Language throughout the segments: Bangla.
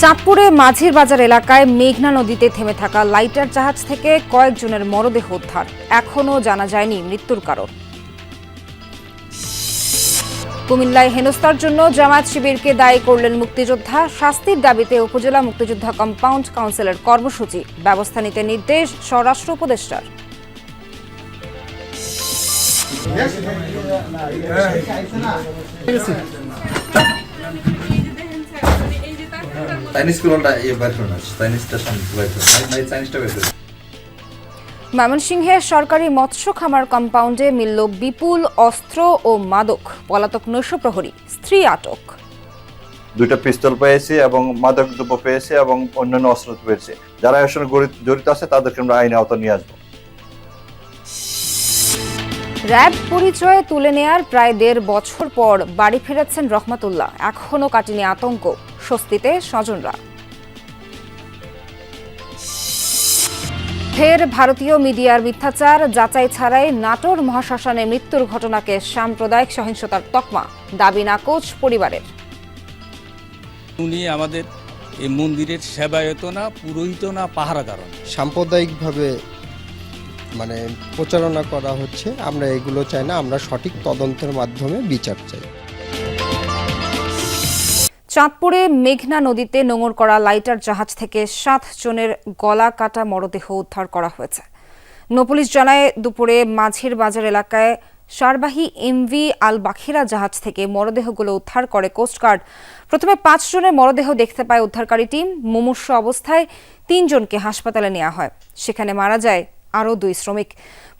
চাঁদপুরে মাঝির বাজার এলাকায় মেঘনা নদীতে থেমে থাকা লাইটার জাহাজ থেকে কয়েকজনের মরদেহ উদ্ধার। এখনও জানা যায়নি মৃত্যুর কারণ। কুমিল্লায় হেনস্থার জন্য জামায়াত শিবিরকে দায়ী করলেন মুক্তিযোদ্ধা। শাস্তির দাবিতে উপজেলা মুক্তিযোদ্ধা কম্পাউন্ড কাউন্সিলের কর্মসূচি। ব্যবস্থা নিতে নির্দেশ স্বরাষ্ট্র উপদেষ্টার। চাইনিজ কুলনটা বের করুন চাইনিজটা সামনে বের করুন নাই চাইনিজটা বের করুন ময়মনসিংহে সরকারি মৎস্য খামার কম্পাউন্ডে মিলল বিপুল অস্ত্র ও মাদক পলাতক নৈশ প্রহরী স্ত্রী আটক। দুইটা পিস্তল পেয়েছি এবং মাদক দ্রব্য পেয়েছি এবং অন্যান্য অস্ত্র পেয়েছি। যারা এর সঙ্গে জড়িত আছে তাদেরকে আমরা আইনে আওতা নিয়ে আসব। র্যাব পরিচয়ে তুলে নেয়ার প্রায় দেড় বছর পর বাড়ি ফেরাচ্ছেন রহমাতুল্লাহ। এখনও কাটেনি আতঙ্ক। স্বস্তিতে স্বজনরা। ফের ভারতীয় মিডিয়ার মিথ্যাচার যাচাই ছাড়াই নাটোর মহাশ্মশানে মৃত্যুর ঘটনাকে সাম্প্রদায়িক সহিংসতার তকমা দাবি নাকচ পরিবারের। উনি আমাদের এই মন্দিরের সেবায়ত না পুরোহিত না পাহারাদারণ সাম্প্রদায়িকভাবে মানে প্রচারণা করা হচ্ছে আমরা এগুলো চাই না আমরা সঠিক তদন্তের মাধ্যমে বিচার চাই। চাঁদপুরে মেঘনা নদীতে নোঙর করা লাইটার জাহাজ থেকে সাত জনের গলা কাটা মরদেহ উদ্ধার করা হয়েছে। নপুলিশ জানায়, দুপুরে মাঝির বাজার এলাকায় সারবাহী এমভি আল বাখিরা জাহাজ থেকে মরদেহগুলো উদ্ধার করে কোস্টগার্ড প্রথমে পাঁচ জনের মরদেহ দেখতে পায় উদ্ধারকারী টিম। মুমূর্ষ অবস্থায় তিনজনকে হাসপাতালে নেওয়া হয়। সেখানে মারা যায় আরও দুই শ্রমিক।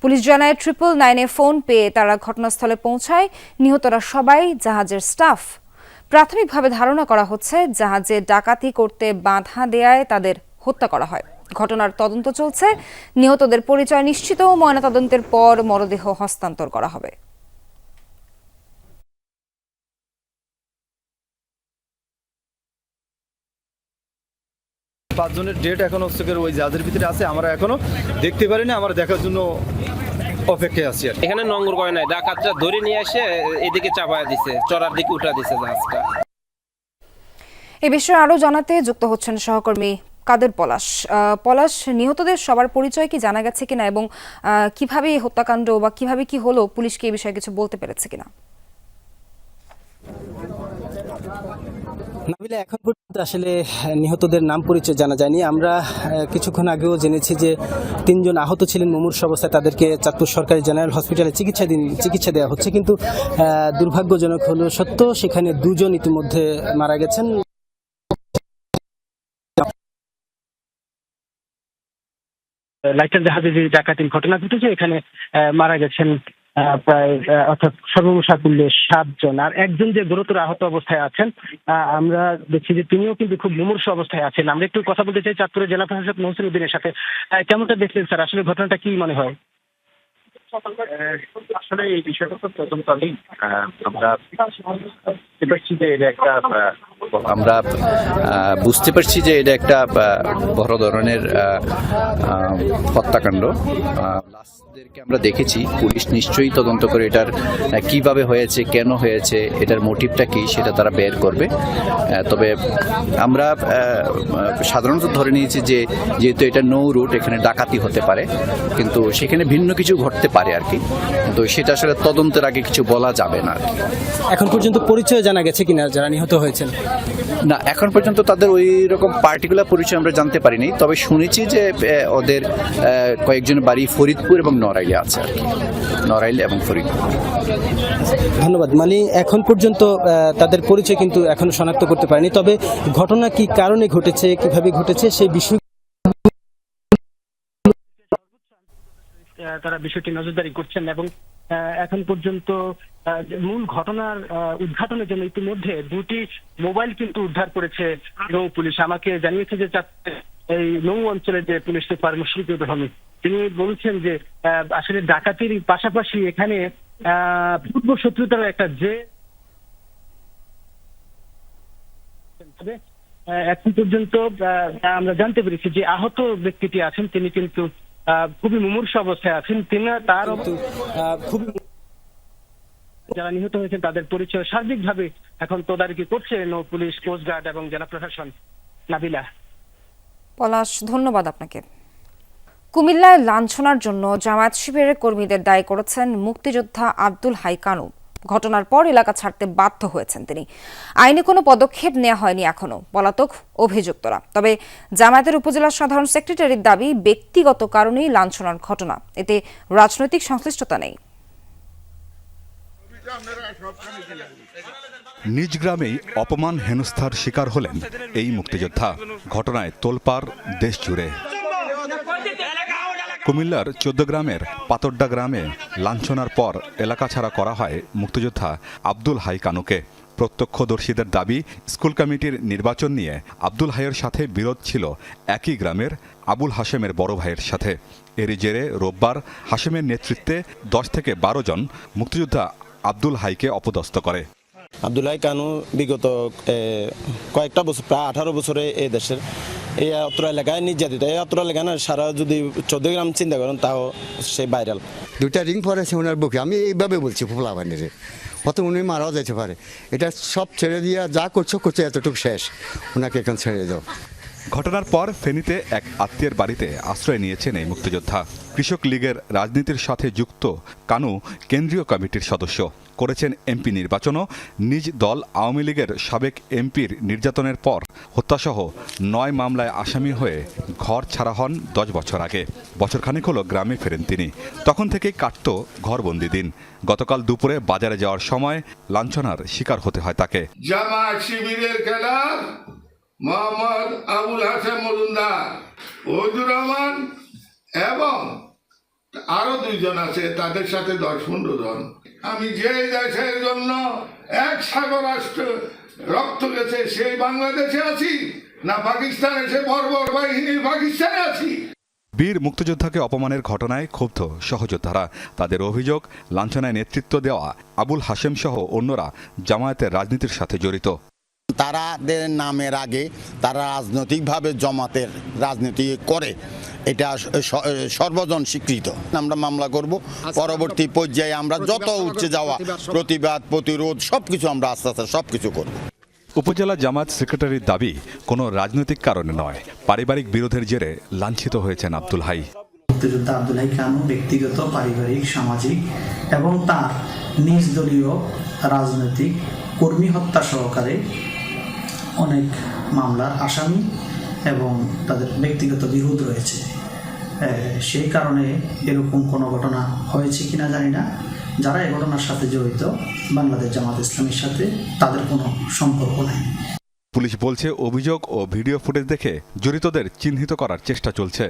পুলিশ জানায়, ট্রিপল নাইনে ফোন পেয়ে তারা ঘটনাস্থলে পৌঁছায়। নিহতরা সবাই জাহাজের স্টাফ। প্রাথমিকভাবে ধারণা করা হচ্ছে জাহাজে ডাকাতি করতে বাধা দেয়ায় তাদের হত্যা করা হয়। ঘটনার তদন্ত চলছে। নিহতদের পরিচয় নিশ্চিত ও ময়নাতদন্তের পর মরদেহ হস্তান্তর করা হবে। পাঁচজনের ডেট এখনও হচ্ছে ওই জাহাজের ভিতরে আছে। আমরা এখনও দেখতে পারিনি। আমরা দেখার জন্য অপেক্ষায় আছি আর এখানে নোংর করে নাই ডাকাতরা ধরে নিয়ে এসে এদিকে চাপায় দিছে চড়ার দিকে উঠা দিছে জাহাজটা। এ বিষয়ে আরও জানাতে যুক্ত হচ্ছেন সহকর্মী কাদের পলাশ। আহ, পলাশ নিহতদের সবার পরিচয় কি জানা গেছে কিনা এবং আহ, কীভাবে হত্যাকাণ্ড বা কীভাবে কি হলো পুলিশকে এই বিষয়ে কিছু বলতে পেরেছে কিনা? নাবিলা, এখন পর্যন্ত আসলে নিহতদের নাম পরিচয় জানা যায়নি। আমরা কিছুক্ষণ আগেও জেনেছি যে তিনজন আহত ছিলেন মুমূর্ষ অবস্থায়। তাদেরকে চাঁদপুর সরকারি জেনারেল হসপিটালে চিকিৎসা দিন চিকিৎসা দেওয়া হচ্ছে। কিন্তু দুর্ভাগ্যজনক হলো সত্য সেখানে দুজন ইতিমধ্যে মারা গেছেন। লাইটার জাহাজে যে ডাকাতির ঘটনা ঘটেছে, এখানে মারা গেছেন প্রায় অর্থাৎ সর্বমোষা সাতজন। আর একজন যে গুরুতর আহত অবস্থায় আছেন আমরা দেখছি যে তিনিও কিন্তু খুব মুমূর্ষ অবস্থায় আছেন। আমরা একটু কথা বলতে চাই চাঁদপুরের জেলা প্রশাসক মহসিন উদ্দিনের সাথে। কেমনটা দেখলেন স্যার? আসলে ঘটনাটা কি মনে হয়? আসলে এই বিষয়টা তো আমরা পারছি যে এটা একটা আমরা বুঝতে পারছি যে এটা একটা বড় ধরনের হত্যাকাণ্ড। লাশদেরকে আমরা দেখেছি। পুলিশ নিশ্চয়ই তদন্ত করে এটার কীভাবে হয়েছে, কেন হয়েছে, এটার মোটিভটা কি সেটা তারা বের করবে। তবে আমরা সাধারণত ধরে নিয়েছি যে যেহেতু এটা নৌ রুট, এখানে ডাকাতি হতে পারে, কিন্তু সেখানে ভিন্ন কিছু ঘটতে পারে। আর কি। কিন্তু সেটা আসলে তদন্তের আগে কিছু বলা যাবে না এখন পর্যন্ত পরিচয় জানা গেছে কিনা যারা নিহত হয়েছেন? না এখন পর্যন্ত তাদের ওই রকম পার্টিকুলার পরিচয় আমরা জানতে পারিনি তবে শুনেছি যে ওদের কয়েকজন বাড়ি ফরিদপুর এবং নড়াইলে আছে আর কি। নড়াইল এবং ফরিদপুর। ধন্যবাদ। মানে এখন পর্যন্ত তাদের পরিচয় কিন্তু এখনও শনাক্ত করতে পারেনি তবে ঘটনা কি কারণে ঘটেছে কীভাবে ঘটেছে সেই বিষয় তারা বিষয়টি নজরদারি করছেন এবং এখন পর্যন্ত মূল ঘটনার উদ্ঘাটনের জন্য ইতিমধ্যে দুটি মোবাইল কিন্তু উদ্ধার করেছে নৌ পুলিশ। আমাকে জানিয়েছে যে এই নৌ অঞ্চলের যে পুলিশ সুপার মুশফিকুর রহমান তিনি বলছেন যে আসলে ডাকাতির পাশাপাশি এখানে আহ, পূর্ব শত্রুতার একটা যে এখন পর্যন্ত আমরা জানতে পেরেছি যে আহত ব্যক্তিটি আছেন তিনি কিন্তু খুবই মুমূর্ষ অবস্থায় আছেন। তিনি তার খুবই যারা নিহত হয়েছেন তাদের পরিচয় সার্বিকভাবে এখন তদারকি করছে নৌ পুলিশ কোস্টগার্ড এবং জেলা প্রশাসন। নাবিলা। পলাশ ধন্যবাদ আপনাকে। কুমিল্লায় লাঞ্ছনার জন্য জামায়াত শিবিরের কর্মীদের দায়ী করেছেন মুক্তিযোদ্ধা আব্দুল হাই কানু। ঘটনার পর এলাকা ছাড়তে বাধ্য হয়েছেন তিনি। আইনে কোনো পদক্ষেপ নেওয়া হয়নি এখনও, পলাতক অভিযুক্তরা। তবে জামায়াতের উপজেলা সাধারণ সেক্রেটারির দাবি, ব্যক্তিগত কারণেই লাঞ্ছনার ঘটনা। এতে রাজনৈতিক সংশ্লিষ্টতা নেই। নিজ গ্রামেই অপমান হেনস্থার শিকার হলেন এই মুক্তিযোদ্ধা। ঘটনায় তোলপাড় দেশ জুড়ে কুমিল্লার চোদ্দ গ্রামের পাতড্ডা গ্রামে লাঞ্ছনার পর এলাকা ছাড়া করা হয় মুক্তিযোদ্ধা আব্দুল হাই কানুকে। প্রত্যক্ষদর্শীদের দাবি, স্কুল কমিটির নির্বাচন নিয়ে আব্দুল হাইয়ের সাথে বিরোধ ছিল একই গ্রামের আবুল হাশেমের বড় ভাইয়ের সাথে। এরই জেরে রোববার হাশেমের নেতৃত্বে দশ থেকে বারো জন মুক্তিযোদ্ধা আব্দুল হাইকে অপদস্থ করে। আবদুল্লাহ কানু বিগত কয়েকটা বছর, প্রায় আঠারো বছরে এই দেশের এই অত্র এলাকায় নির্যাতিত এই অত্র এলাকায় না সারা যদি চোদ্দ গ্রাম চিন্তা করেন তাও সে ভাইরাল দুইটা রিং পরেছে ওনার বুকে। আমি এইভাবে বলছি ফোলা বানিয়ে। হয়তো উনি মারাও যেতে পারে। এটা সব ছেড়ে দিয়ে যা করছ করছ এতটুকু শেষ। ওনাকে এখন ছেড়ে দাও। ঘটনার পর ফেনীতে এক আত্মীয়ের বাড়িতে আশ্রয় নিয়েছেন এই মুক্তিযোদ্ধা। কৃষক লীগের রাজনীতির সাথে যুক্ত কানু কেন্দ্রীয় কমিটির সদস্য। করেছেন এমপি নির্বাচনও নিজ দল আওয়ামী লীগের সাবেক এমপির নির্যাতনের পর হত্যাসহ নয় মামলায় আসামি হয়ে ঘর ছাড়া হন দশ বছর আগে। বছরখানেক হলো গ্রামে ফেরেন তিনি। তখন থেকেই কাটত ঘরবন্দি দিন। গতকাল দুপুরে বাজারে যাওয়ার সময় লাঞ্ছনার শিকার হতে হয় তাকে। মোহাম্মদ আবুল হাসান মজুমদার রহমান এবং আরও দুইজন আছে তাদের সাথে দশ পনেরো জন। আমি যে দেশের জন্য এক সাগর রাষ্ট্র রক্ত গেছে সেই বাংলাদেশে আছি না পাকিস্তানে সে বর্বর বাহিনীর পাকিস্তানে আছি? বীর মুক্তিযোদ্ধাকে অপমানের ঘটনায় ক্ষুব্ধ সহযোদ্ধারা। তাদের অভিযোগ লাঞ্ছনায় নেতৃত্ব দেওয়া আবুল হাশেম সহ অন্যরা জামায়াতের রাজনীতির সাথে জড়িত। তারাদের নামের আগে তারা রাজনৈতিকভাবে জমাতের রাজনীতি করে। এটা সর্বজন স্বীকৃত। আমরা মামলা করব। পরবর্তী পর্যায়ে আমরা যত উঠছে যাওয়া প্রতিবাদ প্রতিরোধ সবকিছু আমরা আস্তে আস্তে সবকিছু করব। উপজেলা জামাত সেক্রেটারির দাবি কোনো রাজনৈতিক কারণে নয়। পারিবারিক বিরোধের জেরে লাঞ্ছিত হয়েছেন আব্দুল হাই। মুক্তিযোদ্ধা আব্দুল হাই খানু ব্যক্তিগত পারিবারিক সামাজিক এবং তার নিজ দলীয় রাজনৈতিক কর্মী হত্যা সহকারে অনেক মামলার আসামি এবং তাদের ব্যক্তিগত বিরোধ রয়েছে। সেই কারণে এরকম কোনো ঘটনা হয়েছে কিনা জানি না। যারা এই ঘটনার সাথে জড়িত বাংলাদেশ জামাত ইসলামের সাথে তাদের কোনো সম্পর্ক নাই। পুলিশ বলছে অভিযোগ ও ভিডিও ফুটেজ দেখে জড়িতদের চিহ্নিত করার চেষ্টা চলছে।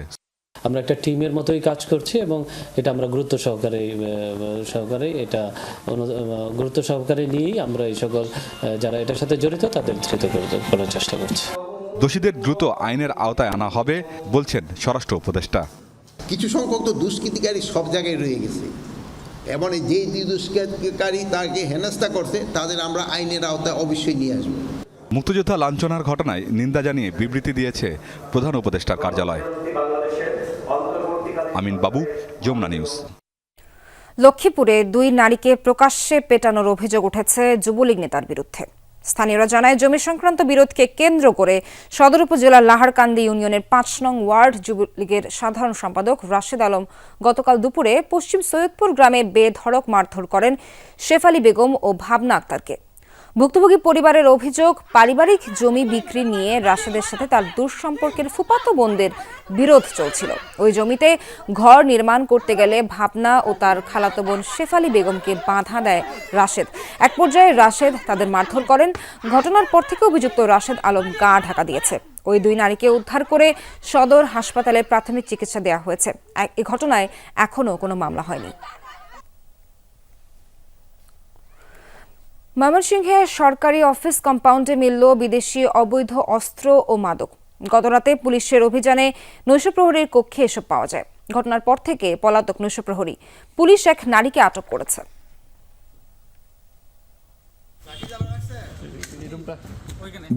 আমরা একটা টিমের মতোই কাজ করছি এবং এটা আমরা গুরুত্ব সহকারে সহকারে এটা গুরুত্ব সহকারে নিয়েই আমরা এই সকল যারা এটার সাথে জড়িত তাদের ধৃত করার চেষ্টা করছি। দোষীদের দ্রুত আইনের আওতায় আনা হবে বলছেন স্বরাষ্ট্র উপদেষ্টা। কিছু সংখ্যক তো দুষ্কৃতিকারী সব জায়গায় রয়ে গেছে। এবং এই যেই দুই দুষ্কৃতিকারী তাকে হেনস্থা করছে তাদের আমরা আইনের আওতায় অবশ্যই নিয়ে আসব। মুক্তিযোদ্ধা লাঞ্ছনার ঘটনায় নিন্দা জানিয়ে বিবৃতি দিয়েছে প্রধান উপদেষ্টার কার্যালয়। আমিন বাবু যমুনা নিউজ। লক্ষ্মীপুরে দুই নারীকে প্রকাশ্যে পেটানোর অভিযোগ উঠেছে যুবলীগ নেতার বিরুদ্ধে। স্থানীয়রা জানায়, জমি সংক্রান্ত বিরোধকে কেন্দ্র করে সদর উপজেলার লাহারকান্দি ইউনিয়নের পাঁচ নং ওয়ার্ড যুবলীগের সাধারণ সম্পাদক রাশেদ আলম গতকাল দুপুরে পশ্চিম সৈয়দপুর গ্রামে বেধড়ক মারধর করেন শেফালি বেগম ও ভাবনা আক্তারকে। ভুক্তভোগী পরিবারের অভিযোগ, পারিবারিক জমি বিক্রি নিয়ে রাশেদের সাথে তার দুঃসম্পর্কের ফুপাতো বোনদের বিরোধ চলছিল। ওই জমিতে ঘর নির্মাণ করতে গেলে ভাবনা ও তার খালাতো বোন শেফালি বেগমকে বাধা দেয় রাশেদ। এক পর্যায়ে রাশেদ তাদের মারধর করেন। ঘটনার পর থেকে অভিযুক্ত রাশেদ আলম গা ঢাকা দিয়েছে। ওই দুই নারীকে উদ্ধার করে সদর হাসপাতালে প্রাথমিক চিকিৎসা দেওয়া হয়েছে। এ ঘটনায় এখনও কোনো মামলা হয়নি। ময়মনসিংহে সরকারি অফিস কম্পাউন্ডে মিলল বিদেশি অবৈধ অস্ত্র ও মাদক। গতরাতে পুলিশের অভিযানে নৈশপ্রহরীর কক্ষে এসব পাওয়া যায়। ঘটনার পর থেকে পলাতক নৈশপ্রহরী পুলিশ এক নারীকে আটক করেছে।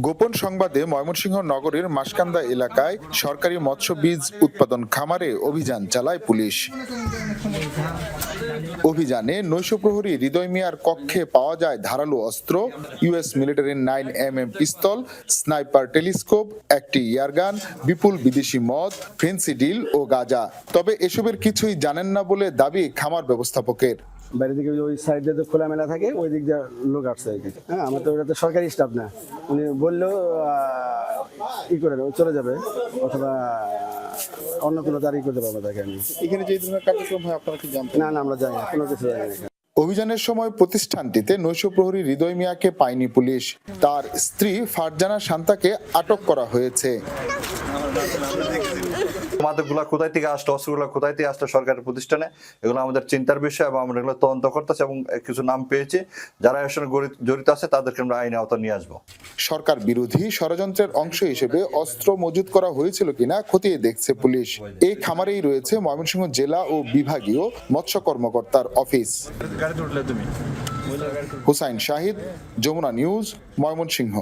গোপন সংবাদে ময়মনসিংহ নগরের মাসকান্দা এলাকায় সরকারি মৎস্য বীজ উৎপাদন খামারে অভিযান চালায় পুলিশ। অভিযানে নৈশ প্রহরী হৃদয় মিয়ার কক্ষে পাওয়া যায় ধারালো অস্ত্র ইউএস মিলিটারির nine M M pistol, sniper telescope, একটি ইয়ারগান বিপুল বিদেশি মদ ফেন্সিডিল ও গাঁজা। তবে এসবের কিছুই জানেন না বলে দাবি খামার ব্যবস্থাপকের। বাইরে দিকে ওই সাইড দিয়ে তো খোলামেলা থাকে ওই দিক দিয়ে লোক আসছে আর কি। হ্যাঁ আমার তো ওটা তো সরকারি স্টাফ না। উনি বললেও ই করে দেবে, চলে যাবে অথবা অন্য কোনো তারিখ করতে পারব তাকে আমি। এখানে যে ধরনের কার্যক্রম হয় আপনারা কি জানতেন না না আমরা জানি না কোনো কিছু জানি না অভিযানের সময় প্রতিষ্ঠানটিতে নৈশ প্রহরী হৃদয় মিয়াকে পায়নি পুলিশ। তার স্ত্রী ফারজানা শান্তাকে আটক করা হয়েছে। মাদকগুলা কোথায় থেকে আসলো অস্ত্রগুলো কোথায় থেকে আসলো সরকারের প্রতিষ্ঠানে এগুলো আমাদের চিন্তার বিষয় এবং আমরা এগুলো তদন্ত করতেছি এবং কিছু নাম পেয়েছি। যারা এর সঙ্গে জড়িত আছে তাদেরকে আমরা আইনে আওতা নিয়ে আসব। সরকার বিরোধী ষড়যন্ত্রের অংশ হিসেবে অস্ত্র মজুত করা হয়েছিল কিনা খতিয়ে দেখছে পুলিশ। এই খামারেই রয়েছে ময়মনসিংহ জেলা ও বিভাগীয় মৎস্য কর্মকর্তার অফিস। হুসাইন শাহিদ যমুনা নিউজ ময়মনসিংহ।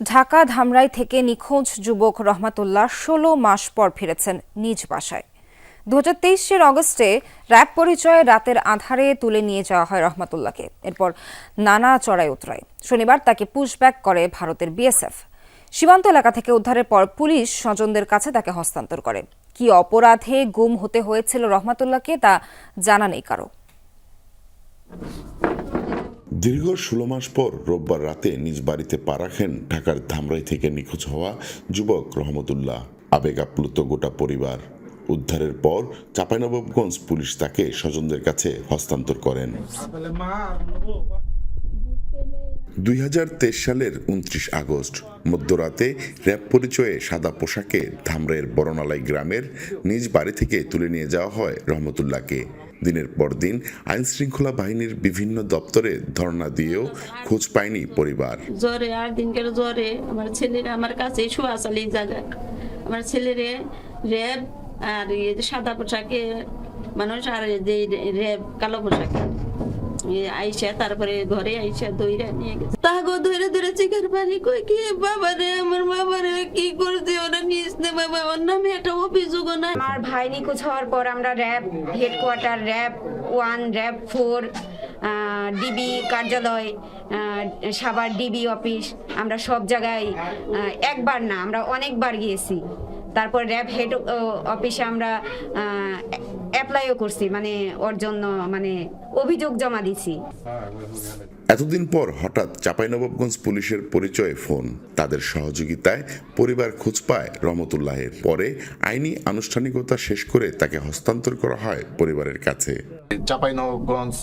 ঢাকা ধামরাই থেকে নিখোঁজ যুবক রহমাতুল্লাহ ষোলো মাস পর ফিরেছেন নিজ বাসায়। দু হাজার তেইশের অগস্টে র্যাব পরিচয়ে রাতের আধারে তুলে নিয়ে যাওয়া হয় রহমাতুল্লাহকে। এরপর নানা চড়াই উতরায় শনিবার তাকে পুশব্যাক করে ভারতের বিএসএফ সীমান্ত এলাকা থেকে উদ্ধারের পর পুলিশ স্বজনদের কাছে তাকে হস্তান্তর করে। কি অপরাধে গুম হতে হয়েছিল রহমাতুল্লাহকে তা জানা নেই কারও। দীর্ঘ ষোলো মাস পর রোববার রাতে নিজ বাড়িতে পা রাখেন ঢাকার ধামরাই থেকে নিখোঁজ হওয়া যুবক রহমতুল্লাহ। আবেগ আপ্লুত গোটা পরিবার। উদ্ধারের পর চাঁপাইনবাবগঞ্জ পুলিশ তাকে স্বজনদের কাছে হস্তান্তর করেন। দুই হাজার তেইশ সালের উনত্রিশ আগস্ট, মধ্যরাতে র্যাব পরিচয়ে সাদা পোশাকে ধামরাইয়ের বরণালাই গ্রামের নিজ বাড়ি থেকে তুলে নিয়ে যাওয়া হয় রহমতুল্লাহকে। দিনের পর দিন আইন শৃঙ্খলা বাহিনীর বিভিন্ন দপ্তরে ধর্ণা দিয়েও খোঁজ পায়নি পরিবার। জ্বরে আর দিনকার জ্বরে। আমার ছেলেরা আমার কাছে শোয়া চালি জায়গা আমার ছেলেরে র্যাব আর ইয়ে সাদা পোশাকে, মানুষ আর যে র্যাব, কালো পোশাকে। আইসা, তারপরে ঘরে আইসা দইরা নিয়ে গেছে। তাহাগো ধরে ধরে চিকার পানি কই কি বাবা রে, আমার বাবা রে, কি করছে ওরা নিস নে বাবা, ওর নামে একটা অভিযোগও নাই। আমার ভাই নিখোঁজ হওয়ার পর আমরা RAB, headquarter RAB, one RAB, four DB কার্যালয় সাভার ডিবি অফিস, আমরা সব জায়গায় একবার না, আমরা অনেকবার গিয়েছি। তারপর র্যাব হেড অফিসে আমরা অ্যাপ্লাইও করছি মানে ওর জন্য মানে অভিযোগ জমা দিছি। এতদিন পর হঠাৎ চাঁপাইনবাবগঞ্জ পুলিশের পরিচয়ে ফোন। তাদের সহযোগিতায় পরিবার খোঁজ পায় রহমতুল্লাহের। পরে আইনি আনুষ্ঠানিকতা শেষ করে তাকে হস্তান্তর করা হয় পরিবারের কাছে। চাঁপাইনবাবগঞ্জ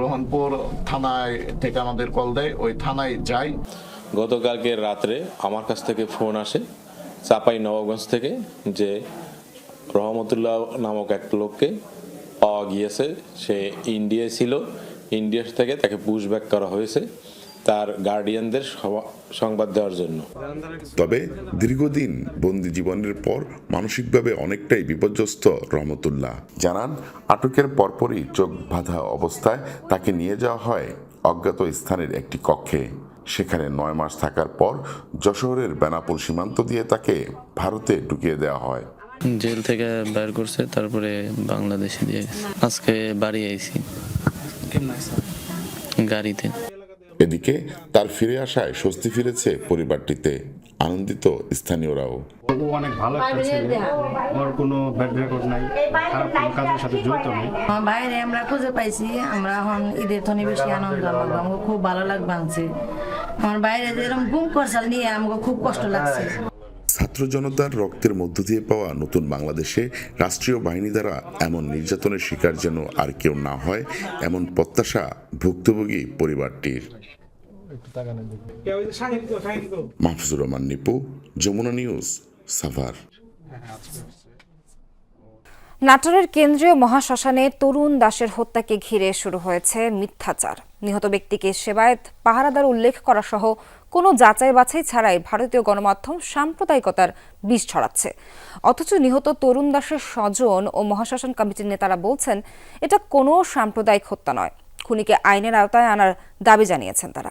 রোহনপুর থানায় থেকে আমাদের কল দেয় ওই থানায় যাই। গতকালকে রাত্রে আমার কাছ থেকে ফোন আসে চাপাই নবাবগঞ্জ থেকে যে রহমতুল্লাহ নামক এক লোককে পাওয়া গিয়েছে। সে ইন্ডিয়ায় ছিল। ইন্ডিয়া থেকে তাকে পুশব্যাক করা হয়েছে তার গার্ডিয়ানদের সবা- সংবাদ দেওয়ার জন্য। তবে দীর্ঘদিন বন্দি জীবনের পর মানসিকভাবে অনেকটাই বিপর্যস্ত রহমতুল্লাহ। জানান, আটকের পরপরই চোখ বাঁধা অবস্থায় তাকে নিয়ে যাওয়া হয় অজ্ঞাত স্থানের একটি কক্ষে। সেখানে নয় মাস থাকার পর যশোরের বেনাপুল সীমান্ত দিয়ে তাকে ভারতে ঢুকিয়ে দেওয়া হয়। জেল থেকে বের করছে তারপরে বাংলাদেশে দিয়ে গেছে। আজকে বাড়ি আইছি। গাড়িতে। এদিকে তার ফিরে আসায় স্বস্তি ফিরেছে পরিবারটিতে আনন্দিত স্থানীয়রাও। ও অনেক ভালো একটা ছেলে। ওর কোনো ব্যাড রেকর্ড নাই। খারাপ কোনো কাজের সাথে জড়িত নেই। বাইরে আমরা খুঁজে পাইছি। আমরা এখন ঈদের থনি বেশি আনন্দ লাগবে আমাকে খুব ভালো লাগবে আমার বাইরে যে এরকম গুম করছাল নিয়ে আমাকে খুব কষ্ট লাগছে। ছাত্র জনতার রক্তের মধ্য দিয়ে পাওয়া নতুন বাংলাদেশে রাষ্ট্রীয় বাহিনী দ্বারা এমন নির্যাতনের শিকার যেন আর কেউ না হয়, এমন প্রত্যাশা ভুক্তভোগী পরিবারটির। মাহফুজুর রহমান, নিপু, যমুনা নিউজ, সাভার। নাটোরের কেন্দ্রীয় মহাশ্মশানে তরুণ দাসের হত্যাকে ঘিরে শুরু হয়েছে মিথ্যাচার। নিহত ব্যক্তিকে সেবায়েত, পাহারাদার উল্লেখ করা সহ কোনো যাচাই বাছাই ছাড়াই ভারতীয় গণমাধ্যম সাম্প্রদায়িকতার বিষ ছড়াচ্ছে। অথচ নিহত তরুণ দাসের স্বজন ও মহাশ্মশান কমিটির নেতারা বলছেন, এটা কোনো সাম্প্রদায়িক হত্যা নয়। খুনিকে আইনের আওতায় আনার দাবি জানিয়েছেন তারা।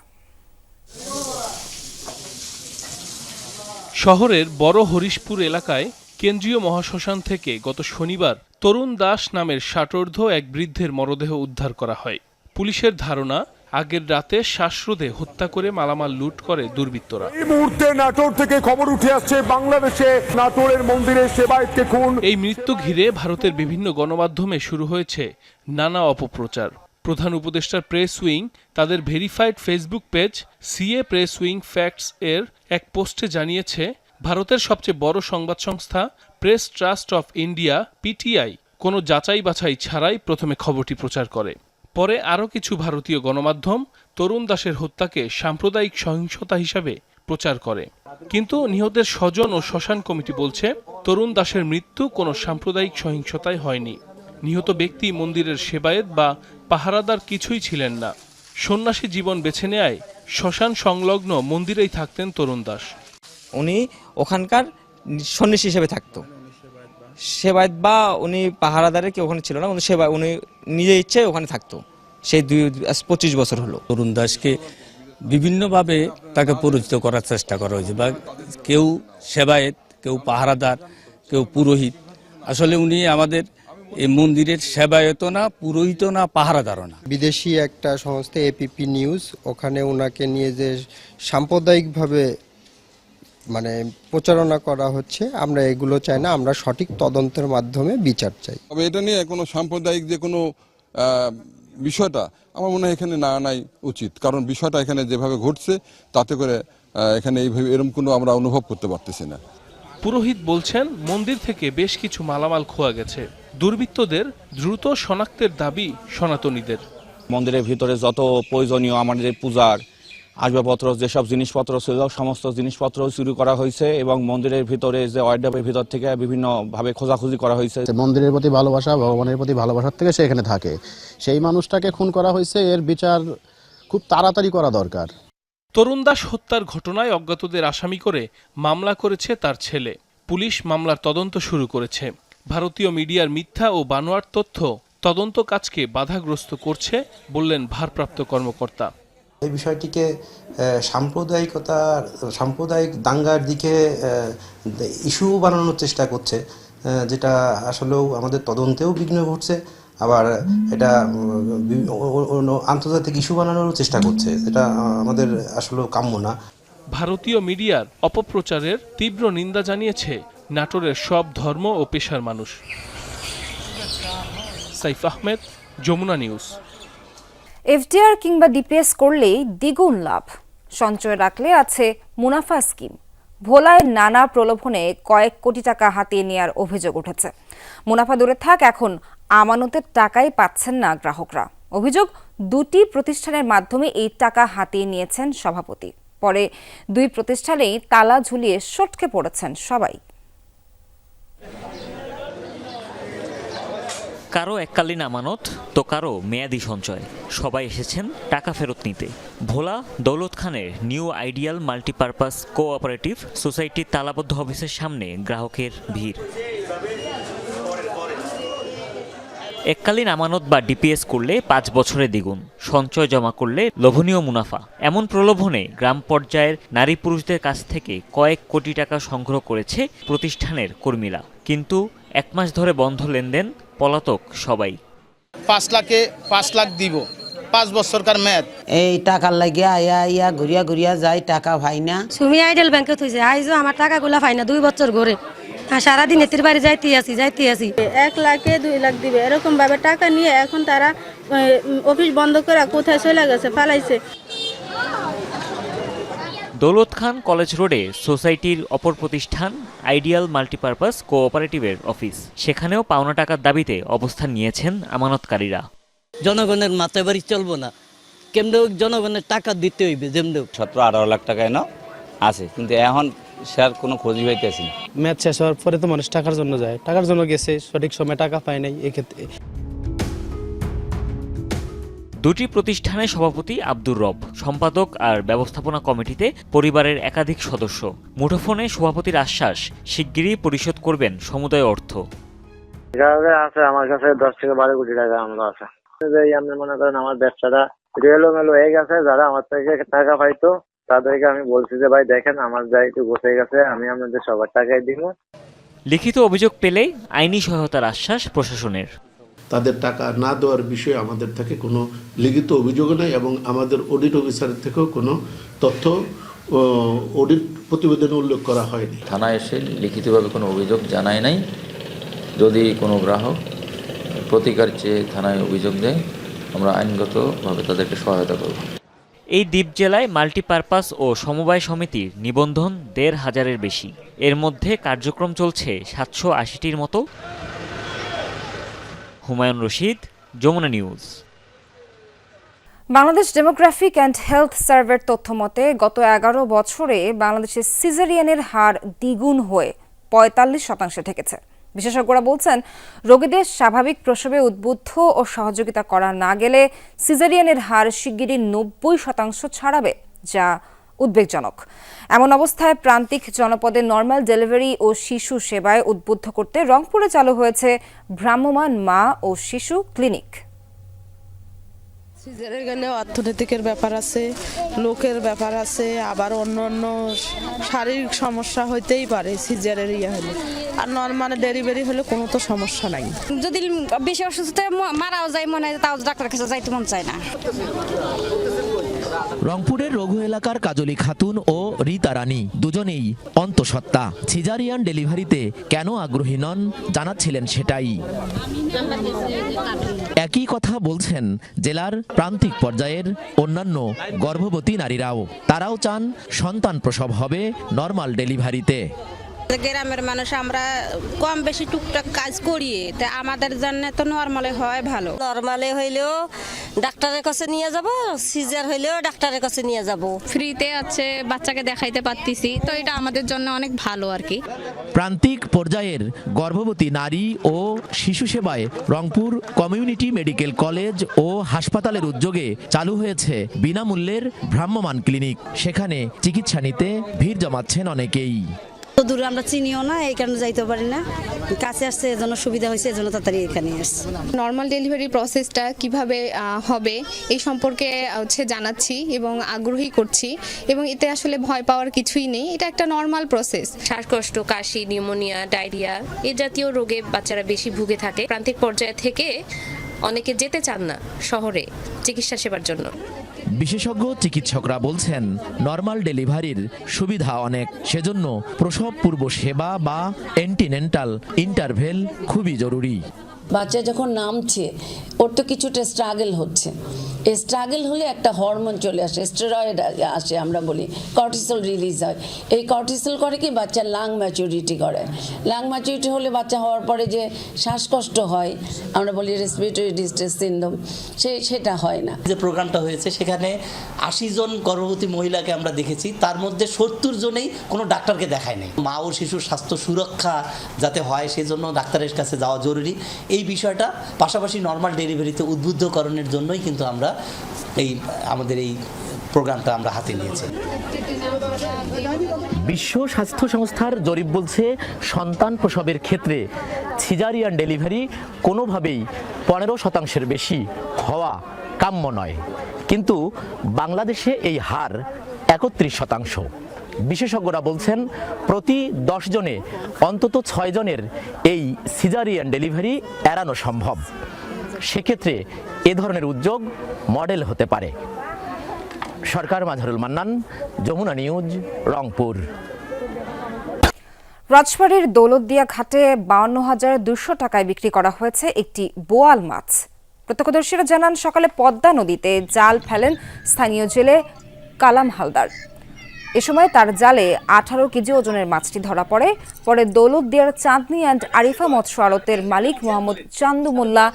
শহরের বড় হরিশপুর এলাকায় কেন্দ্রীয় মহাশ্মশান থেকে গত শনিবার তরুণ দাস নামের ষাটোর্ধ এক বৃদ্ধের মরদেহ উদ্ধার করা হয়। পুলিশের ধারণা আগের রাতে শ্বাসরোধে হত্যা করে মালামাল লুট করে দুর্বৃত্তরা। এই মুহূর্তে নাটোর থেকে খবর উঠে আসছে বাংলাদেশে নাটোরের মন্দিরে সেবায়েতকে খুন। এই মৃত্যু ঘিরে ভারতের বিভিন্ন গণমাধ্যমে শুরু হয়েছে নানা অপপ্রচার। প্রধান উপদেষ্টার প্রেস উইং তাদের verified Facebook page CA press wing facts এর এক পোস্টে জানিয়েছে ভারতের সবচেয়ে বড় সংবাদ সংস্থা Press Trust of India, PTI, কোনো যাচাই বাছাই ছাড়াই প্রথমে খবরটি প্রচার করে। পরে আরও কিছু ভারতীয় গণমাধ্যম তরুণ দাসের হত্যাকে সাম্প্রদায়িক সহিংসতা হিসাবে প্রচার করে। কিন্তু নিহতের স্বজন ও শ্মশান কমিটি বলছে, তরুণ দাসের মৃত্যু কোনো সাম্প্রদায়িক সহিংসতায় হয়নি। নিহত ব্যক্তি মন্দিরের সেবায়েত বা পাহারাদার কিছুই ছিলেন না। সন্ন্যাসী জীবন বেছে নেয় শ্মশান সংলগ্ন মন্দিরেই থাকতেন তরুণ দাস। উনি ওখানকার সন্ন্যাসী হিসেবে থাকতো। সেবায়ত বা উনি পাহারাদারে কেউ ওখানে ছিল না উনি সেবা উনি নিজে ইচ্ছে ওখানে থাকতো। সেই দুই আজ পঁচিশ বছর হলো। তরুণ দাসকে বিভিন্নভাবে তাকে পরিচিত করার চেষ্টা করা হয়েছে বা কেউ সেবায়েত কেউ পাহারাদার কেউ পুরোহিত। আসলে উনি আমাদের এই মন্দিরের সেবায়ত না পুরোহিত না পাহারাদারও না। বিদেশি একটা সংস্থা এপিপি নিউজ ওখানে ওনাকে নিয়ে যে সাম্প্রদায়িকভাবে মানে প্রচারণা করা হচ্ছে আমরা এগুলো চাই না আমরা সঠিক তদন্তের মাধ্যমে বিচার চাই। তবে এটা নিয়ে কোনো সাম্প্রদায়িক যে কোনো বিষয়টা আমার মনে হয় এখানে না আনাই উচিত। কারণ বিষয়টা এখানে যেভাবে ঘটছে তাতে করে এখানে এইভাবে এরকম কোনো আমরা অনুভব করতে পারতেছি না। পুরোহিত বলছেন মন্দির থেকে বেশ কিছু মালামাল খোয়া গেছে। দুর্বৃত্তদের দ্রুত শনাক্তের দাবি সনাতনীদের। মন্দিরের ভিতরে যত প্রয়োজনীয় আমাদের পূজার আসবাবপত্র যেসব জিনিসপত্র ছিল সমস্ত জিনিসপত্র চুরি করা হয়েছে এবং মন্দিরের ভিতরে যে ওয়ার্ডের ভিতর থেকে বিভিন্নভাবে খোঁজাখুঁজি করা হয়েছে। মন্দিরের প্রতি ভালোবাসা ভগবানের প্রতি ভালোবাসার থেকে সে এখানে থাকে। সেই মানুষটাকে খুন করা হয়েছে এর বিচার খুব তাড়াতাড়ি করা দরকার। তরুণ দাস হত্যার ঘটনায় অজ্ঞাতদের আসামি করে মামলা করেছে তার ছেলে। পুলিশ মামলার তদন্ত শুরু করেছে। ভারতীয় মিডিয়ার মিথ্যা ও বানোয়ার তথ্য তদন্ত কাজকে বাধাগ্রস্ত করছে বললেন ভারপ্রাপ্ত কর্মকর্তা। এই বিষয়টিকে সাম্প্রদায়িকতার সাম্প্রদায়িক দাঙ্গার দিকে ইস্যু বানানোর চেষ্টা করছে যেটা আসলেও আমাদের তদন্তেও বিঘ্ন ঘটছে আবার এটা আন্তর্জাতিক ইস্যু বানানোর চেষ্টা করছে আহ, আমাদের আসলেও কাম্য না। ভারতীয় মিডিয়ার অপপ্রচারের তীব্র নিন্দা জানিয়েছে নাটোরের সব ধর্ম ও পেশার মানুষ। সাইফ আহমেদ যমুনা নিউজ। এফডিআর কিংবা ডিপিএস করলেই দ্বিগুণ লাভ। সঞ্চয় রাখলে আছে মুনাফা স্কিম। ভোলায় নানা প্রলোভনে কয়েক কোটি টাকা হাতিয়ে নেওয়ার অভিযোগ উঠেছে। মুনাফা দূরে থাক, এখন আমানতের টাকাই পাচ্ছেন না গ্রাহকরা। অভিযোগ, দুটি প্রতিষ্ঠানের মাধ্যমে এই টাকা হাতিয়ে নিয়েছেন সভাপতি। পরে দুই প্রতিষ্ঠানেই তালা ঝুলিয়ে সটকে পড়েছেন সবাই। কারও এককালীন আমানত, তো কারও মেয়াদি সঞ্চয়। সবাই এসেছেন টাকা ফেরত নিতে। ভোলা দৌলত খানের নিউ আইডিয়াল মাল্টিপারপাস কোঅপারেটিভ সোসাইটির তালাবদ্ধ অফিসের সামনে গ্রাহকের ভিড়। এককালীন আমানত বা ডিপিএস করলে পাঁচ বছরে দ্বিগুণ, সঞ্চয় জমা করলে লোভনীয় মুনাফা। এমন প্রলোভনে গ্রাম পর্যায়ের নারী পুরুষদের কাছ থেকে কয়েক কোটি টাকা সংগ্রহ করেছে প্রতিষ্ঠানের কর্মীরা। কিন্তু এক মাস ধরে বন্ধ লেনদেন পলাতক সবাই। পাঁচ লাখে পাঁচ লাখ দিব। পাঁচ বছরকার মেয়াদ। এই টাকার লাগিয়া আয়া আইয়া ঘুরিয়া ঘুরিয়া যায় টাকা ভাই না। সুমি আইডেল ব্যাংকে থইছে আইজো আমার টাকাগুলা পাই না দুই বছর ঘরে। আর সারাদিন এতির বাড়ি যাইতে আসি যাইতে আসি এক লাখে দুই লাখ দিবে। এরকম ভাবে টাকা নিয়ে এখন তারা অফিস বন্ধ করে কোথায় চলে গেছে ফালাইছে। দৌলত খান কলেজ রোডে সোসাইটির অপর প্রতিষ্ঠান আইডিয়াল মাল্টিপারপাস কোঅপারেটিভের অফিস। সেখানেও পাওনা টাকার দাবিতে অবস্থান নিয়েছেন আমানতকারীরা। জনগণের মাথায় বাড়ি চলবো না। কেমনে জনগণের টাকা দিতে হইবে যেমনি সতেরো আঠারো লাখ টাকা এনে আছে কিন্তু এখন স্যার কোনো খোঁজই পাইতেছি না। ম্যাচ শেষ হওয়ার পরে তো মানুষ টাকার জন্য যায়। টাকার জন্য গেছে সঠিক সময় টাকা পায় নাই এক্ষেত্রে। দুটি প্রতিষ্ঠানের সভাপতি আব্দুর রব সম্পাদক আর ব্যবস্থাপনা কমিটিতে পরিবারের একাধিক সদস্য। মুঠোফোনে সভাপতির আশ্বাস শিগগিরই পরিশোধ করবেন সমুদয় অর্থ। আছে আমার কাছে দশ থেকে বারো কোটি টাকা আমরা আছে। আপনি মনে করেন আমার ব্যবসাটা রেলোমেলো হয়ে গেছে যারা আমার থেকে টাকা পাইতো তাদেরকে আমি বলছি যে ভাই দেখেন আমার যা একটু বসে গেছে আমি আপনাদের সবার টাকাই দিব। লিখিত অভিযোগ পেলে আইনি সহায়তার আশ্বাস প্রশাসনের। তাদের টাকা না দেওয়ার বিষয়ে আমাদের থেকে কোনো লিখিত অভিযোগ নেই এবং আমাদের অডিট অফিসারের থেকেও কোনো তথ্য অডিট প্রতিবেদনে উল্লেখ করা হয়নি। থানায় এসে লিখিতভাবে কোনো অভিযোগ জানায় নাই। যদি কোনো গ্রাহক প্রতিকার চেয়ে থানায় অভিযোগ দেয় আমরা আইনগতভাবে তাদেরকে সহায়তা করব। এই দ্বীপ জেলায় মাল্টিপারপাস ও সমবায় সমিতির নিবন্ধন দেড় হাজারের বেশি। এর মধ্যে কার্যক্রম চলছে সাতশো আশিটির মতো। Humayun Rashid, Jamuna News. Bangladesh demographic and health সার্ভের তথ্য মতে, গত এগারো বছরে বাংলাদেশে সিজারিয়ানের হার দ্বিগুণ হয়ে পঁয়তাল্লিশ শতাংশে ঠেকেছে। বিশেষজ্ঞরা বলছেন, রোগীদের স্বাভাবিক প্রসবে উদ্বুদ্ধ ও সহযোগিতা করা না গেলে সিজারিয়ানের হার শিগগিরই নব্বই শতাংশ ছাড়াবে, যা উদ্বেগজনক। এমন অবস্থায় প্রান্তিক জনপদে নর্মাল ডেলিভারি ও শিশু সেবায় উদ্বুদ্ধ করতে রংপুরে চালু হয়েছে ভ্রাম্যমাণ মা ও শিশু ক্লিনিক। সিজারের গেলে অর্থনৈতিকের ব্যাপার আছে লোকের ব্যাপার আছে আবার অন্য অন্য শারীরিক সমস্যা হইতেই পারে সিজারের ইয়ে হলে। আর নর্মাল ডেলিভারি হলে কোনো তো সমস্যা নাই। যদি বেশি অসুস্থ মারাও যায় মনে হয় তাও ডাক্তার কাছে যাইতে মন চায় না। রংপুরের রঘু এলাকার কাজলি খাতুন ও রীতা রানী দুজনেই অন্তঃসত্ত্বা। সিজারিয়ান ডেলিভারিতে কেন আগ্রহী নন জানাচ্ছিলেন সেটাই। একই কথা বলছেন জেলার প্রান্তিক পর্যায়ের অন্যান্য গর্ভবতী নারীরাও। তারাও চান সন্তান প্রসব হবে নর্মাল ডেলিভারিতে। গ্রামের মানুষ আমরা কম বেশি টুকটাক কাজ করি তা আমাদের জন্য তো নর্মালে হয় ভালো। নর্মালে হইলেও ডাক্তারের কাছে নিয়ে যাব সিজার হইলেও ডাক্তারের কাছে নিয়ে যাব। ফ্রিতে আছে বাচ্চাকে দেখাইতে পারতেছি তো এটা আমাদের জন্য অনেক ভালো আর কি। প্রান্তিক পর্যায়ের গর্ভবতী নারী ও শিশু সেবায় রংপুর কমিউনিটি মেডিকেল কলেজ ও হাসপাতালের উদ্যোগে চালু হয়েছে বিনামূল্যের ভ্রাম্যমাণ ক্লিনিক। সেখানে চিকিৎসা নিতে ভিড় জমাচ্ছেন অনেকেই। তো দূরে আমরা চিনিও না এই কারণে যাইতে পারি না। কাছে আসছে এজন্য সুবিধা হয়েছে এজন্য তাড়াতাড়ি এখানে আসছে। নর্মাল ডেলিভারি প্রসেসটা কীভাবে হবে এই সম্পর্কে হচ্ছে জানাচ্ছি এবং আগ্রহী করছি। এবং এতে আসলে ভয় পাওয়ার কিছুই নেই। এটা একটা নর্মাল প্রসেস শ্বাসকষ্ট কাশি নিউমোনিয়া ডায়রিয়া এ জাতীয় রোগে বাচ্চারা বেশি ভুগে থাকে। প্রান্তিক পর্যায়ে থেকে অনেকে যেতে চান না শহরে চিকিৎসা সেবার জন্য। বিশেষজ্ঞ চিকিৎসকরা বলছেন নর্মাল ডেলিভারির সুবিধা অনেক। সেজন্য প্রসব পূর্ব সেবা বা অ্যান্টিনেন্টাল ইন্টারভেল খুবই জরুরি। বাচ্চা যখন নামছে, ওর তো কিছুটা স্ট্রাগল হচ্ছে। স্ট্রাগল হলে একটা হরমোন চলে আসে স্টেরয়েড আসে আমরা বলি কর্টিসল রিলিজ হয়। এই কর্টিসল করে কি বাচ্চার লাং ম্যাচুরিটি করে। লাং ম্যাচুরিটি হলে বাচ্চা হওয়ার পরে যে শ্বাসকষ্ট হয়, আমরা বলি রেসপিরেটরি ডিস্ট্রেস সিন্ড্রোম সে, সেটা হয় না। যে প্রোগ্রামটা হয়েছে, সেখানে আশি জন গর্ভবতী মহিলাকে আমরা দেখেছি, তার মধ্যে সত্তর জনেই কোনো ডাক্তারকে দেখায় মা ও শিশুর স্বাস্থ্য সুরক্ষা যাতে হয় সেই জন্য ডাক্তারের কাছে যাওয়া জরুরি। এই বিষয়টা পাশাপাশি নর্মাল ডেলিভারিতে উদ্বুদ্ধকরণের জন্যই কিন্তু আমরা এই, আমাদের এই প্রোগ্রামটা আমরা হাতে নিয়েছি। বিশ্ব স্বাস্থ্য সংস্থার জরিপ বলছে, সন্তান প্রসবের ক্ষেত্রে সিজারিয়ান ডেলিভারি কোনোভাবেই পনেরো শতাংশের বেশি হওয়া কাম্য নয়। কিন্তু বাংলাদেশে এই হার একত্রিশ শতাংশ। বিশেষজ্ঞরা বলছেন, প্রতি দশ জনে অন্তত ছয় জনের এই সিজারিয়ান ডেলিভারি এড়ানো সম্ভব। সেক্ষেত্রে এ ধরনের উদ্যোগ মডেল হতে পারে। সরকার, মাঝারুল মান্নান, যমুনা নিউজ, রংপুর। রাজবাড়ীর দৌলতদিয়া ঘাটে বাউন্ন হাজার দুশো টাকায় বিক্রি করা হয়েছে একটি বোয়াল মাছ। প্রত্যক্ষদর্শীরা জানান, সকালে পদ্মা নদীতে জাল ফেলেন স্থানীয় জেলে কালাম হালদার। এ সময় তার জালে আঠারো কেজি ওজনের মাছটি ধরা পড়ে। পরে দৌলতদিয়ার চাঁদনি অ্যান্ড আরিফা মৎস্য আড়তের মালিক মোহাম্মদ চান্দু মোল্লা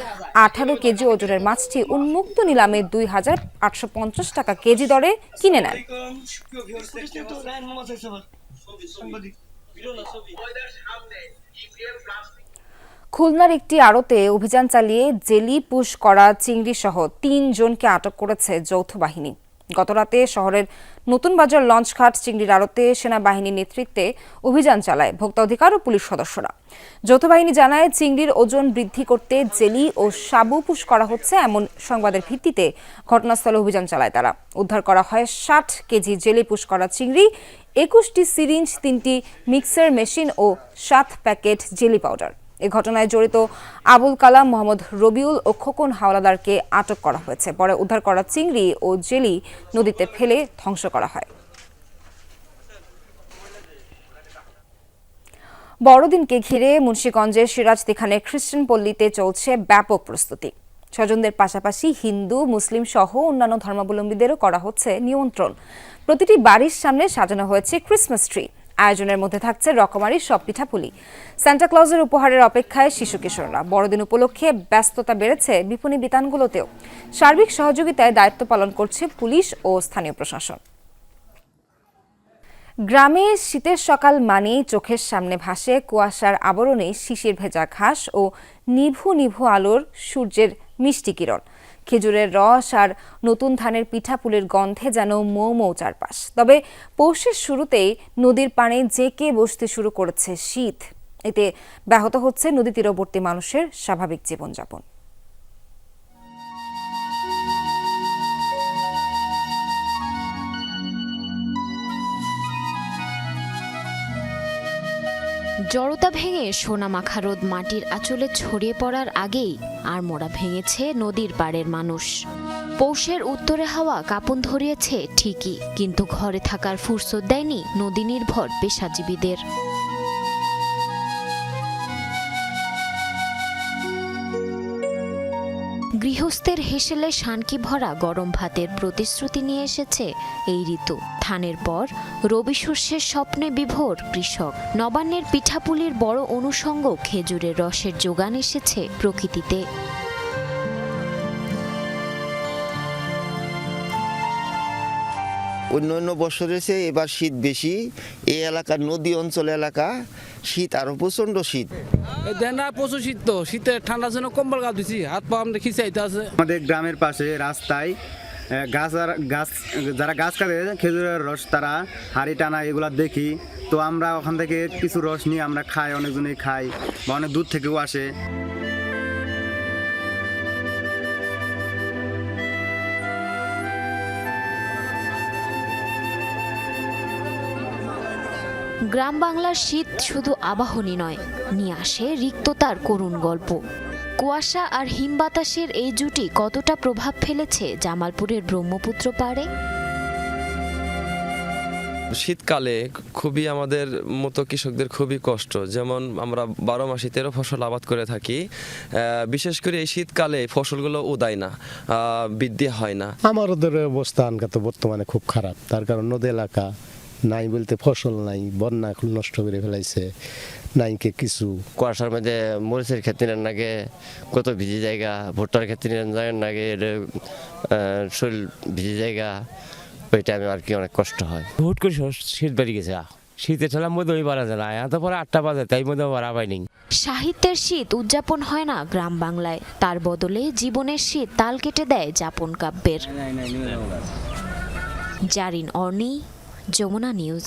আঠারো কেজি ওজনের মাছটি উন্মুক্ত নিলামে দুই হাজার আটশো পঞ্চাশ টাকা কেজি দরে কিনে নেন। খুলনার একটি আড়তে অভিযান চালিয়ে জেলি পুশ করা চিংড়ি সহ তিন জনকে আটক করেছে যৌথ বাহিনী। গতরাতে শহরের নতুন বাজার লঞ্চঘাট চিংড়ির আড়তে সেনাবাহিনীর নেতৃত্বে অভিযান চালায় ভোক্তা অধিকার ও পুলিশ সদস্যরা। যৌথ বাহিনী জানায়, চিংড়ির ওজন বৃদ্ধি করতে জেলি ও সাবু পুশ করা হচ্ছে এমন সংবাদের ভিত্তিতে ঘটনাস্থলে অভিযান চালায় তারা। উদ্ধার করা হয় ষাট কেজি জেলি পুশ করা চিংড়ি, একুশটি সিরিঞ্জ, তিনটি মিক্সার মেশিন ও সাত প্যাকেট জেলি পাউডার। এ ঘটনায় জড়িত আবুল কালাম, মোহাম্মদ রবিউল ও খোকন হাওলাদারকে আটক করা হয়েছে। পরে উদ্ধার করা চিংড়ি ও জেলি নদীতে ফেলে ধ্বংস করা হয়। বড়দিনকে ঘিরে মুন্সীগঞ্জের সিরাজদিখানের খ্রিস্টান পল্লীতে চলছে ব্যাপক প্রস্তুতি। স্বজনদের পাশাপাশি হিন্দু, মুসলিম সহ অন্যান্য ধর্মাবলম্বীদেরও করা হচ্ছে নিয়ন্ত্রণ প্রতিটি বাড়ির সামনে সাজানো হয়েছে ক্রিসমাস ট্রি। আয়োজনের মধ্যে থাকছে রকমারি সব পিঠাপুলি সান্টা ক্লজের উপহারের অপেক্ষায় শিশু কিশোররা। বড়দিন উপলক্ষে ব্যস্ততা বেড়েছে বিপণী বিতানগুলোতেও। সার্বিক সহযোগিতায় দায়িত্ব পালন করছে পুলিশ ও স্থানীয় প্রশাসন। গ্রামে শীতের সকাল মানেই চোখের সামনে ভাসে কুয়াশার আবরণে শিশির ভেজা ঘাস ও নিভু নিভু আলোর সূর্যের মিষ্টি কিরণ। খেজুরের রস আর নতুন ধানের পিঠাপুলির গন্ধে যেন মৌ মৌ চারপাশ। তবে পৌষের শুরুতেই নদীর পানে জেঁকে বসতে শুরু করেছে শীত। এতে ব্যাহত হচ্ছে নদী তীরবর্তী মানুষের স্বাভাবিক জীবনযাপন। জড়তা ভেঙে সোনামাখা রোদ মাটির আঁচলে ছড়িয়ে পড়ার আগেই আর মোড়া ভেঙেছে নদীর পাড়ের মানুষ। পৌষের উত্তরে হাওয়া কাপন ধরিয়েছে ঠিকই, কিন্তু ঘরে থাকার ফুরসত দেয়নি নদী নির্ভর পেশাজীবীদের। গৃহস্থের হেসেলে শানকি ভরা গরম ভাতের প্রতিশ্রুতি নিয়ে এসেছে এই ঋতু। ধানের পর রবি শস্যের স্বপ্নে বিভোর কৃষক। নবান্নের পিঠাপুলির বড় অনুষঙ্গ খেজুরের রসের যোগান এসেছে প্রকৃতিতে। অন্য অন্য বছরের চেয়ে এবার শীত বেশি। এই এলাকার নদী অঞ্চল এলাকা শীত আরও প্রচণ্ড শীত। দেন না প্রচুর শীত তো। শীতে ঠান্ডার জন্য কম্বল গাছ দিছি হাত পা আমাদের খিচাইতে আছে। আমাদের গ্রামের পাশে রাস্তায় গাছ আর গাছ যারা গাছ কাটে খেজুরের রস তারা হাড়ি টানা এগুলো দেখি। তো আমরা ওখান থেকে কিছু রস নিয়ে আমরা খাই অনেকজনেই খাই বা অনেক দূর থেকেও আসে। গ্রাম বাংলার শীত শুধু আবাহনী নয় নিয়ে আসে রিক্ততার করুণ গল্প। কুয়াশা আর হিম বাতাসের এই জুটি কতটা প্রভাব ফেলেছে জামালপুরের ব্রহ্মপুত্র পাড়ে? শীতকালে খুবই আমাদের মতো কৃষকদের খুবই কষ্ট। যেমন আমরা বারো মাসে তেরো ফসল আবাদ করে থাকি বিশেষ করে এই শীতকালে ফসলগুলো উদায় না বৃদ্ধি হয় না। আমার ওদের অবস্থান তো বর্তমানে খুব খারাপ। তার কারণ নদী এলাকা নাই বলতে ফসল নাই বন্যা নষ্ট করে ফেলাইছে নাইকে কিছু। কুয়াশার মধ্যে মরিচের ক্ষেত্রে নেন নাগে কত ভিজি জায়গা ভুট্টার ক্ষেত্রে নেন নাগে এটা, শরীর ভিজি জায়গা ওই টাইমে আর কি অনেক কষ্ট হয়। হুট করে শীত বেড়ে গেছে আহ। শীতের ঠেলার মধ্যে ওই বাড়া যায় এত পরে আটটা বাজে তাই মধ্যে বাড়া পাইনি সাহিত্যের শীত উদযাপন হয় না গ্রাম বাংলায় তার বদলে জীবনের শীত তাল কেটে দেয় যাপন কাব্যের। জারিন অর্নি যমুনা নিউজ।